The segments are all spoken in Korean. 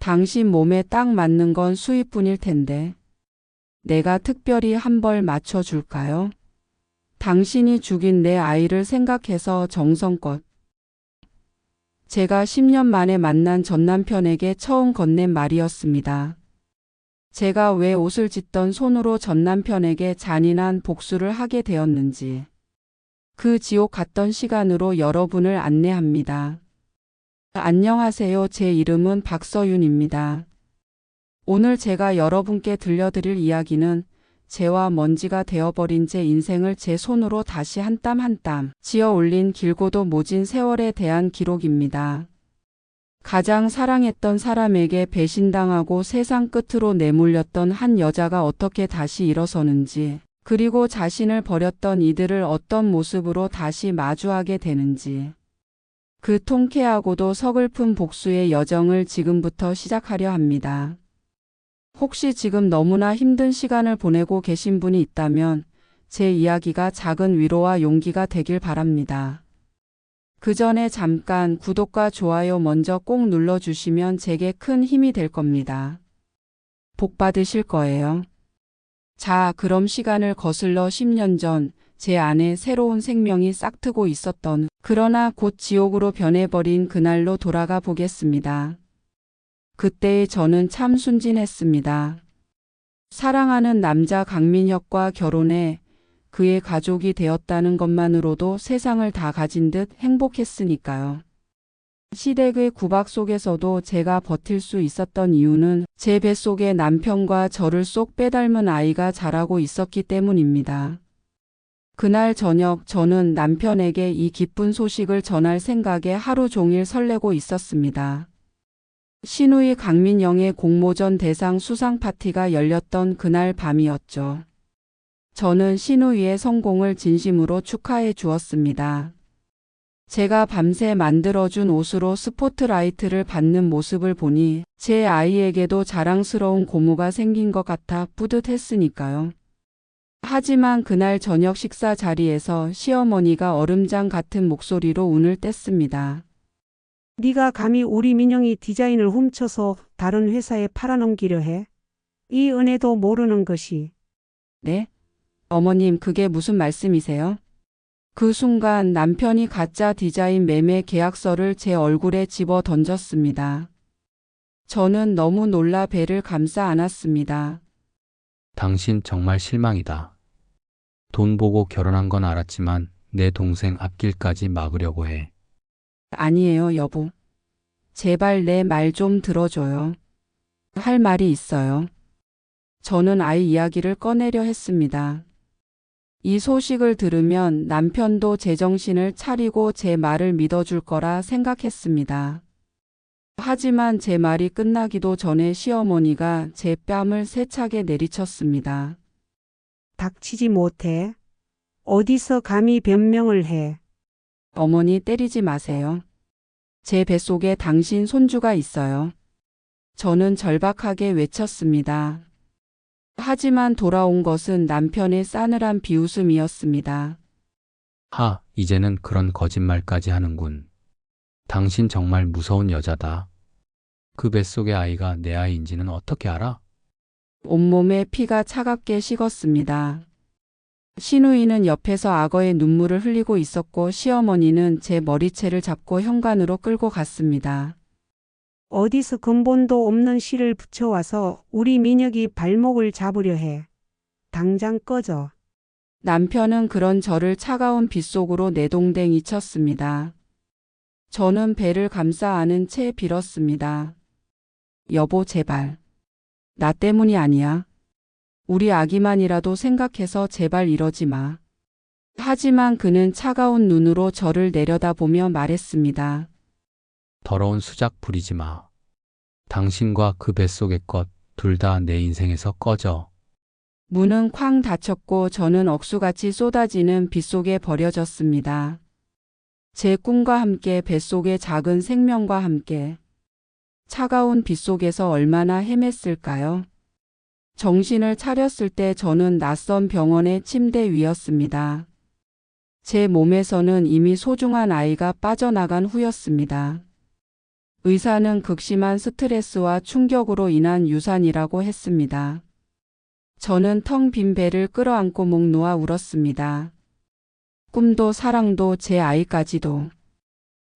당신 몸에 딱 맞는 건 수입뿐일 텐데. 내가 특별히 한 벌 맞춰줄까요? 당신이 죽인 내 아이를 생각해서 정성껏. 제가 10년 만에 만난 전 남편에게 처음 건넨 말이었습니다. 제가 왜 옷을 짓던 손으로 전 남편에게 잔인한 복수를 하게 되었는지. 그 지옥 갔던 시간으로 여러분을 안내합니다. 안녕하세요. 제 이름은 박서윤입니다. 오늘 제가 여러분께 들려드릴 이야기는 재와 먼지가 되어버린 제 인생을 제 손으로 다시 한 땀 한 땀 지어 올린 길고도 모진 세월에 대한 기록입니다. 가장 사랑했던 사람에게 배신당하고 세상 끝으로 내몰렸던 한 여자가 어떻게 다시 일어서는지, 그리고 자신을 버렸던 이들을 어떤 모습으로 다시 마주하게 되는지, 그 통쾌하고도 서글픈 복수의 여정을 지금부터 시작하려 합니다. 혹시 지금 너무나 힘든 시간을 보내고 계신 분이 있다면 제 이야기가 작은 위로와 용기가 되길 바랍니다. 그 전에 잠깐 구독과 좋아요 먼저 꼭 눌러주시면 제게 큰 힘이 될 겁니다. 복 받으실 거예요. 자, 그럼 시간을 거슬러 10년 전 제 안에 새로운 생명이 싹트고 있었던 그러나 곧 지옥으로 변해버린 그날로 돌아가 보겠습니다. 그때의 저는 참 순진했습니다. 사랑하는 남자 강민혁과 결혼해 그의 가족이 되었다는 것만으로도 세상을 다 가진 듯 행복했으니까요. 시댁의 구박 속에서도 제가 버틸 수 있었던 이유는 제 뱃속에 남편과 저를 쏙 빼닮은 아이가 자라고 있었기 때문입니다. 그날 저녁 저는 남편에게 이 기쁜 소식을 전할 생각에 하루 종일 설레고 있었습니다. 신우이 강민영의 공모전 대상 수상 파티가 열렸던 그날 밤이었죠. 저는 신우이의 성공을 진심으로 축하해 주었습니다. 제가 밤새 만들어준 옷으로 스포트라이트를 받는 모습을 보니 제 아이에게도 자랑스러운 고모가 생긴 것 같아 뿌듯했으니까요. 하지만 그날 저녁 식사 자리에서 시어머니가 얼음장 같은 목소리로 운을 뗐습니다. 네가 감히 우리 민영이 디자인을 훔쳐서 다른 회사에 팔아넘기려 해? 이 은혜도 모르는 것이 네? 어머님, 그게 무슨 말씀이세요? 그 순간 남편이 가짜 디자인 매매 계약서를 제 얼굴에 집어 던졌습니다. 저는 너무 놀라 배를 감싸 안았습니다. 당신 정말 실망이다. 돈 보고 결혼한 건 알았지만 내 동생 앞길까지 막으려고 해. 아니에요, 여보. 제발 내 말 좀 들어줘요. 할 말이 있어요. 저는 아이 이야기를 꺼내려 했습니다. 이 소식을 들으면 남편도 제정신을 차리고 제 말을 믿어줄 거라 생각했습니다. 하지만 제 말이 끝나기도 전에 시어머니가 제 뺨을 세차게 내리쳤습니다. 닥치지 못해. 어디서 감히 변명을 해. 어머니 때리지 마세요. 제 뱃속에 당신 손주가 있어요. 저는 절박하게 외쳤습니다. 하지만 돌아온 것은 남편의 싸늘한 비웃음이었습니다. 하, 이제는 그런 거짓말까지 하는군. 당신 정말 무서운 여자다. 그 뱃속의 아이가 내 아이인지는 어떻게 알아? 온몸에 피가 차갑게 식었습니다. 신우이는 옆에서 악어의 눈물을 흘리고 있었고 시어머니는 제 머리채를 잡고 현관으로 끌고 갔습니다. 어디서 근본도 없는 실을 붙여와서 우리 민혁이 발목을 잡으려 해. 당장 꺼져. 남편은 그런 저를 차가운 빗속으로 내동댕이 쳤습니다. 저는 배를 감싸 안은 채 빌었습니다. 여보, 제발. 나 때문이 아니야. 우리 아기만이라도 생각해서 제발 이러지 마. 하지만 그는 차가운 눈으로 저를 내려다보며 말했습니다. 더러운 수작 부리지 마. 당신과 그 뱃속의 것 둘 다 내 인생에서 꺼져. 문은 쾅 닫혔고 저는 억수같이 쏟아지는 빗속에 버려졌습니다. 제 꿈과 함께 뱃속의 작은 생명과 함께 차가운 빗속에서 얼마나 헤맸을까요? 정신을 차렸을 때 저는 낯선 병원의 침대 위였습니다. 제 몸에서는 이미 소중한 아이가 빠져나간 후였습니다. 의사는 극심한 스트레스와 충격으로 인한 유산이라고 했습니다. 저는 텅 빈 배를 끌어안고 목 놓아 울었습니다. 꿈도 사랑도 제 아이까지도.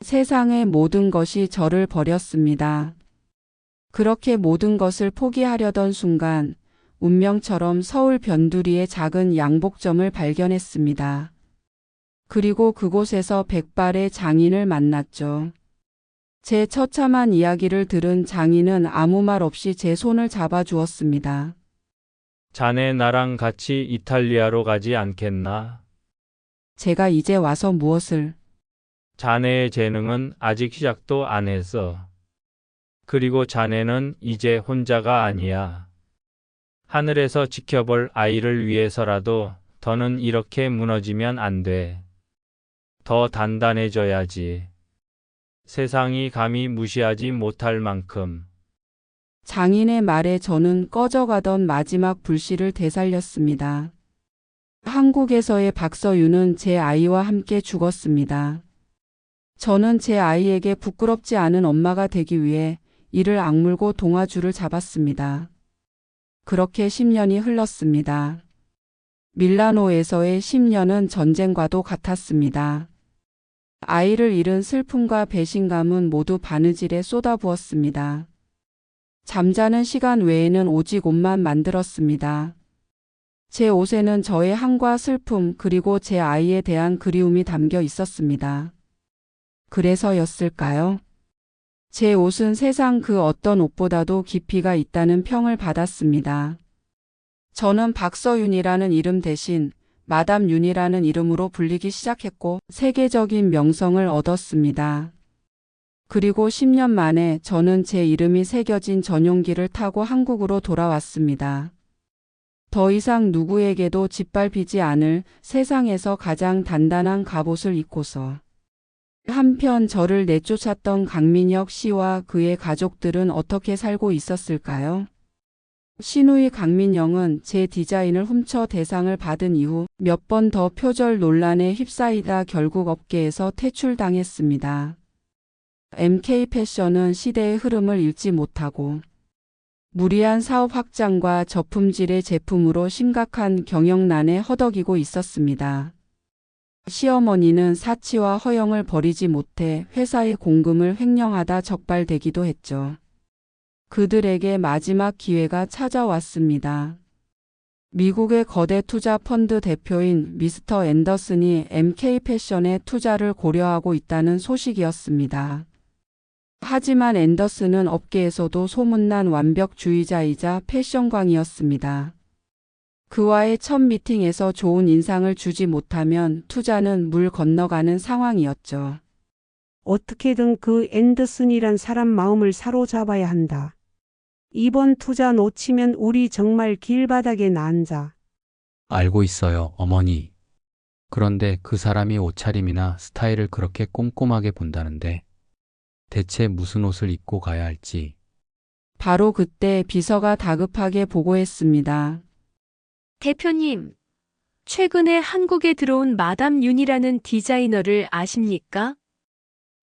세상의 모든 것이 저를 버렸습니다. 그렇게 모든 것을 포기하려던 순간 운명처럼 서울 변두리의 작은 양복점을 발견했습니다. 그리고 그곳에서 백발의 장인을 만났죠. 제 처참한 이야기를 들은 장인은 아무 말 없이 제 손을 잡아 주었습니다. 자네 나랑 같이 이탈리아로 가지 않겠나? 제가 이제 와서 무엇을 자네의 재능은 아직 시작도 안 했어. 그리고 자네는 이제 혼자가 아니야. 하늘에서 지켜볼 아이를 위해서라도 더는 이렇게 무너지면 안 돼. 더 단단해져야지. 세상이 감히 무시하지 못할 만큼. 장인의 말에 저는 꺼져가던 마지막 불씨를 되살렸습니다. 한국에서의 박서윤은 제 아이와 함께 죽었습니다. 저는 제 아이에게 부끄럽지 않은 엄마가 되기 위해 이를 악물고 동아줄을 잡았습니다. 그렇게 10년이 흘렀습니다. 밀라노에서의 10년은 전쟁과도 같았습니다. 아이를 잃은 슬픔과 배신감은 모두 바느질에 쏟아부었습니다. 잠자는 시간 외에는 오직 옷만 만들었습니다. 제 옷에는 저의 한과 슬픔 그리고 제 아이에 대한 그리움이 담겨 있었습니다. 그래서였을까요? 제 옷은 세상 그 어떤 옷보다도 깊이가 있다는 평을 받았습니다. 저는 박서윤이라는 이름 대신 마담 윤이라는 이름으로 불리기 시작했고 세계적인 명성을 얻었습니다. 그리고 10년 만에 저는 제 이름이 새겨진 전용기를 타고 한국으로 돌아왔습니다. 더 이상 누구에게도 짓밟히지 않을 세상에서 가장 단단한 갑옷을 입고서 한편 저를 내쫓았던 강민혁 씨와 그의 가족들은 어떻게 살고 있었을까요? 신우이 강민영은 제 디자인을 훔쳐 대상을 받은 이후 몇 번 더 표절 논란에 휩싸이다 결국 업계에서 퇴출당했습니다. MK 패션은 시대의 흐름을 잃지 못하고 무리한 사업 확장과 저품질의 제품으로 심각한 경영난에 허덕이고 있었습니다. 시어머니는 사치와 허영을 버리지 못해 회사의 공금을 횡령하다 적발되기도 했죠. 그들에게 마지막 기회가 찾아왔습니다. 미국의 거대 투자 펀드 대표인 미스터 앤더슨이 MK 패션에 투자를 고려하고 있다는 소식이었습니다. 하지만 앤더슨은 업계에서도 소문난 완벽주의자이자 패션광이었습니다. 그와의 첫 미팅에서 좋은 인상을 주지 못하면 투자는 물 건너가는 상황이었죠. 어떻게든 그 앤더슨이란 사람 마음을 사로잡아야 한다. 이번 투자 놓치면 우리 정말 길바닥에 난자. 알고 있어요, 어머니. 그런데 그 사람이 옷차림이나 스타일을 그렇게 꼼꼼하게 본다는데 대체 무슨 옷을 입고 가야 할지 바로 그때 비서가 다급하게 보고했습니다. 대표님, 최근에 한국에 들어온 마담 윤이라는 디자이너를 아십니까?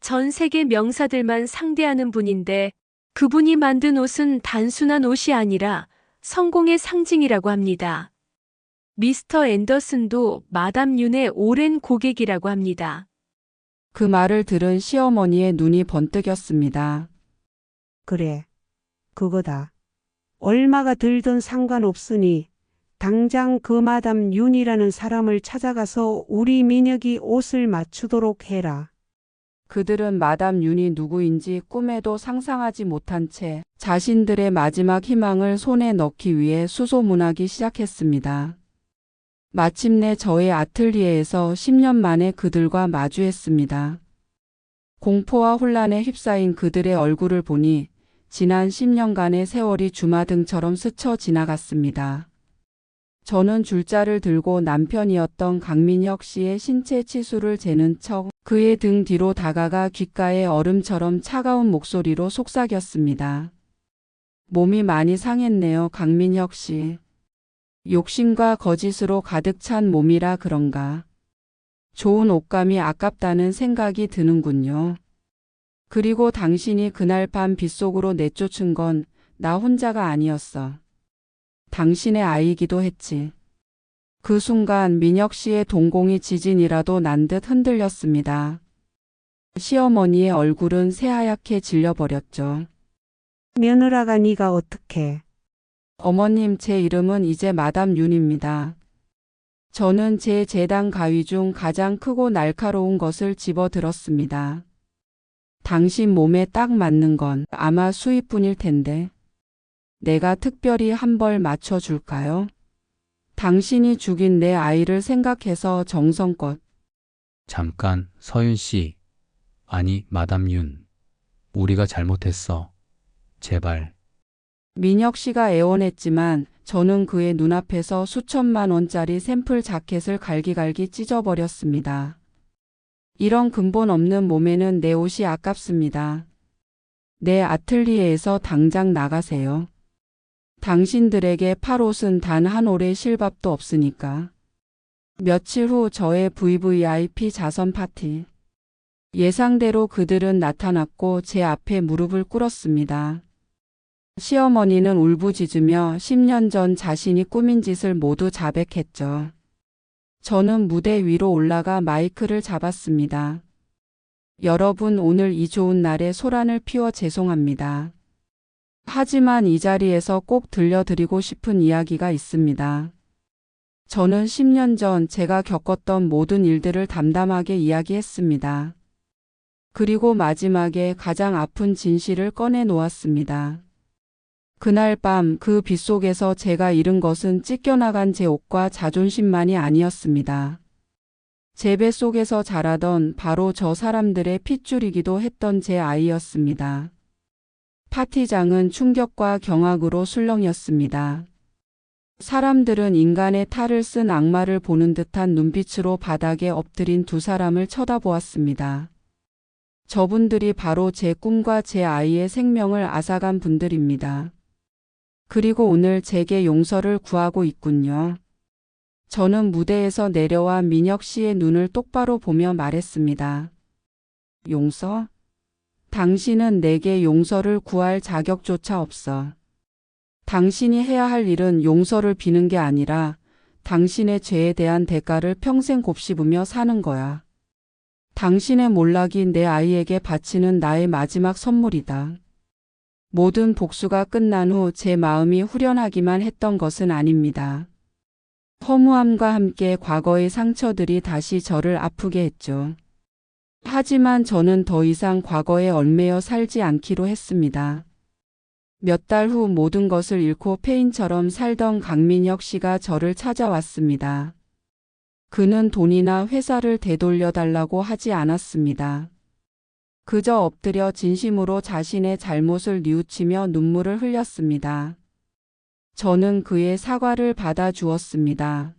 전 세계 명사들만 상대하는 분인데 그분이 만든 옷은 단순한 옷이 아니라 성공의 상징이라고 합니다. 미스터 앤더슨도 마담 윤의 오랜 고객이라고 합니다. 그 말을 들은 시어머니의 눈이 번뜩였습니다. 그래. 그거다. 얼마가 들든 상관없으니 당장 그 마담 윤이라는 사람을 찾아가서 우리 민혁이 옷을 맞추도록 해라. 그들은 마담 윤이 누구인지 꿈에도 상상하지 못한 채 자신들의 마지막 희망을 손에 넣기 위해 수소문하기 시작했습니다. 마침내 저의 아틀리에에서 10년 만에 그들과 마주했습니다. 공포와 혼란에 휩싸인 그들의 얼굴을 보니 지난 10년간의 세월이 주마등처럼 스쳐 지나갔습니다. 저는 줄자를 들고 남편이었던 강민혁 씨의 신체 치수를 재는 척 그의 등 뒤로 다가가 귓가에 얼음처럼 차가운 목소리로 속삭였습니다. 몸이 많이 상했네요, 강민혁 씨. 욕심과 거짓으로 가득 찬 몸이라 그런가. 좋은 옷감이 아깝다는 생각이 드는군요. 그리고 당신이 그날 밤 빗속으로 내쫓은 건 나 혼자가 아니었어. 당신의 아이기도 했지. 그 순간 민혁 씨의 동공이 지진이라도 난 듯 흔들렸습니다. 시어머니의 얼굴은 새하얗게 질려버렸죠. 며느라가 네가 어떻게? 어머님, 제 이름은 이제 마담 윤입니다. 저는 제 재단 가위 중 가장 크고 날카로운 것을 집어 들었습니다. 당신 몸에 딱 맞는 건 아마 수입뿐일 텐데. 내가 특별히 한 벌 맞춰줄까요? 당신이 죽인 내 아이를 생각해서 정성껏 잠깐, 서윤 씨. 아니, 마담 윤. 우리가 잘못했어. 제발. 민혁 씨가 애원했지만 저는 그의 눈앞에서 수천만 원짜리 샘플 자켓을 갈기갈기 찢어버렸습니다. 이런 근본 없는 몸에는 내 옷이 아깝습니다. 내 아틀리에에서 당장 나가세요. 당신들에게 팔 옷은 단 한 올의 실밥도 없으니까. 며칠 후 저의 VVIP 자선 파티. 예상대로 그들은 나타났고 제 앞에 무릎을 꿇었습니다. 시어머니는 울부짖으며 10년 전 자신이 꾸민 짓을 모두 자백했죠. 저는 무대 위로 올라가 마이크를 잡았습니다. 여러분 오늘 이 좋은 날에 소란을 피워 죄송합니다. 하지만 이 자리에서 꼭 들려드리고 싶은 이야기가 있습니다. 저는 10년 전 제가 겪었던 모든 일들을 담담하게 이야기했습니다. 그리고 마지막에 가장 아픈 진실을 꺼내 놓았습니다. 그날 밤 그 빗속에서 제가 잃은 것은 찢겨나간 제 옷과 자존심만이 아니었습니다. 제 뱃속에서 자라던 바로 저 사람들의 핏줄이기도 했던 제 아이였습니다. 파티장은 충격과 경악으로 술렁였습니다. 사람들은 인간의 탈을 쓴 악마를 보는 듯한 눈빛으로 바닥에 엎드린 두 사람을 쳐다보았습니다. 저분들이 바로 제 꿈과 제 아이의 생명을 앗아간 분들입니다. 그리고 오늘 제게 용서를 구하고 있군요. 저는 무대에서 내려와 민혁 씨의 눈을 똑바로 보며 말했습니다. 용서? 당신은 내게 용서를 구할 자격조차 없어. 당신이 해야 할 일은 용서를 비는 게 아니라 당신의 죄에 대한 대가를 평생 곱씹으며 사는 거야. 당신의 몰락이 내 아이에게 바치는 나의 마지막 선물이다. 모든 복수가 끝난 후 제 마음이 후련하기만 했던 것은 아닙니다. 허무함과 함께 과거의 상처들이 다시 저를 아프게 했죠. 하지만 저는 더 이상 과거에 얽매여 살지 않기로 했습니다. 몇 달 후 모든 것을 잃고 폐인처럼 살던 강민혁 씨가 저를 찾아왔습니다. 그는 돈이나 회사를 되돌려 달라고 하지 않았습니다. 그저 엎드려 진심으로 자신의 잘못을 뉘우치며 눈물을 흘렸습니다. 저는 그의 사과를 받아 주었습니다.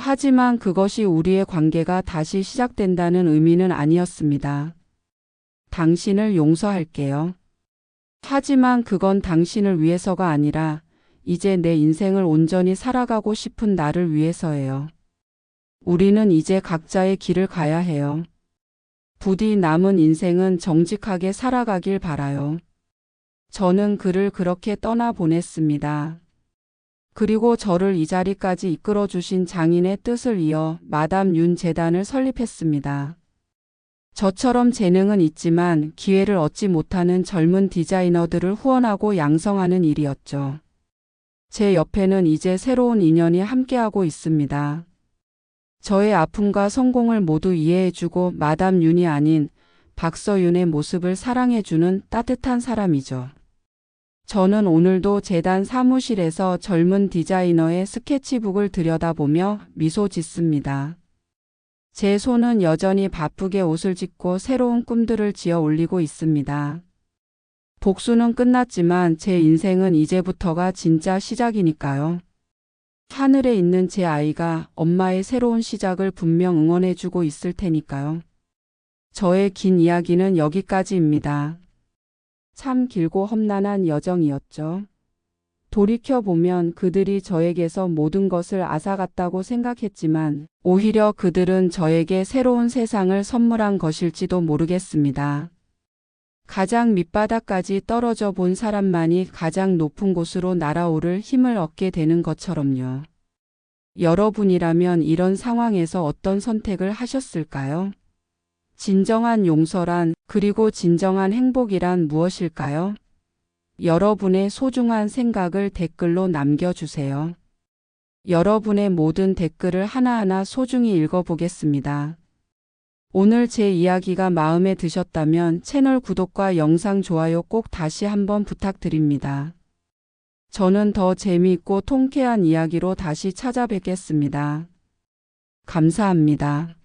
하지만 그것이 우리의 관계가 다시 시작된다는 의미는 아니었습니다. 당신을 용서할게요. 하지만 그건 당신을 위해서가 아니라 이제 내 인생을 온전히 살아가고 싶은 나를 위해서예요. 우리는 이제 각자의 길을 가야 해요. 부디 남은 인생은 정직하게 살아가길 바라요. 저는 그를 그렇게 떠나 보냈습니다. 그리고 저를 이 자리까지 이끌어 주신 장인의 뜻을 이어 마담 윤 재단을 설립했습니다. 저처럼 재능은 있지만 기회를 얻지 못하는 젊은 디자이너들을 후원하고 양성하는 일이었죠. 제 옆에는 이제 새로운 인연이 함께하고 있습니다. 저의 아픔과 성공을 모두 이해해주고 마담 윤이 아닌 박서윤의 모습을 사랑해주는 따뜻한 사람이죠. 저는 오늘도 재단 사무실에서 젊은 디자이너의 스케치북을 들여다보며 미소 짓습니다. 제 손은 여전히 바쁘게 옷을 짓고 새로운 꿈들을 지어 올리고 있습니다. 복수는 끝났지만 제 인생은 이제부터가 진짜 시작이니까요. 하늘에 있는 제 아이가 엄마의 새로운 시작을 분명 응원해주고 있을 테니까요. 저의 긴 이야기는 여기까지입니다. 참 길고 험난한 여정이었죠. 돌이켜보면 그들이 저에게서 모든 것을 앗아갔다고 생각했지만 오히려 그들은 저에게 새로운 세상을 선물한 것일지도 모르겠습니다. 가장 밑바닥까지 떨어져 본 사람만이 가장 높은 곳으로 날아오를 힘을 얻게 되는 것처럼요. 여러분이라면 이런 상황에서 어떤 선택을 하셨을까요? 진정한 용서란 그리고 진정한 행복이란 무엇일까요? 여러분의 소중한 생각을 댓글로 남겨주세요. 여러분의 모든 댓글을 하나하나 소중히 읽어보겠습니다. 오늘 제 이야기가 마음에 드셨다면 채널 구독과 영상 좋아요 꼭 다시 한번 부탁드립니다. 저는 더 재미있고 통쾌한 이야기로 다시 찾아뵙겠습니다. 감사합니다.